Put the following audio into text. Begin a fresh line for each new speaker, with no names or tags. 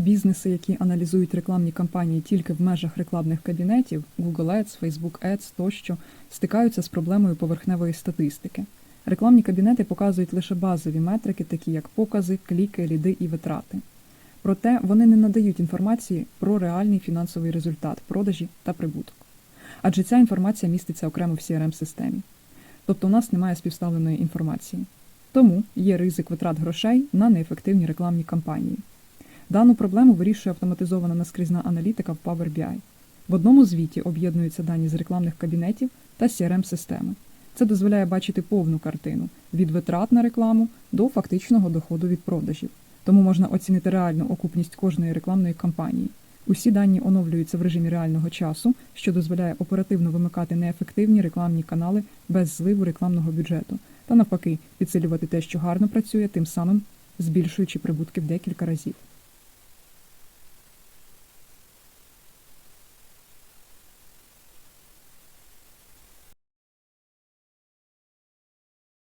Бізнеси, які аналізують рекламні кампанії тільки в межах рекламних кабінетів Google Ads, Facebook Ads тощо, стикаються з проблемою поверхневої статистики. Рекламні кабінети показують лише базові метрики, такі як покази, кліки, ліди і витрати. Проте вони не надають інформації про реальний фінансовий результат продажі та прибуток. Адже ця інформація міститься окремо в crm системі Тобто у нас немає співставленої інформації. Тому є ризик витрат грошей на неефективні рекламні кампанії. Дану проблему вирішує автоматизована наскрізна аналітика в Power BI. В одному звіті об'єднуються дані з рекламних кабінетів та crm системи Це дозволяє бачити повну картину від витрат на рекламу до фактичного доходу від продажів. Тому можна оцінити реальну окупність кожної рекламної кампанії. Усі дані оновлюються в режимі реального часу, що дозволяє оперативно вимикати неефективні рекламні канали без зливу рекламного бюджету, та навпаки підсилювати те, що гарно працює, тим самим збільшуючи прибутки в декілька разів.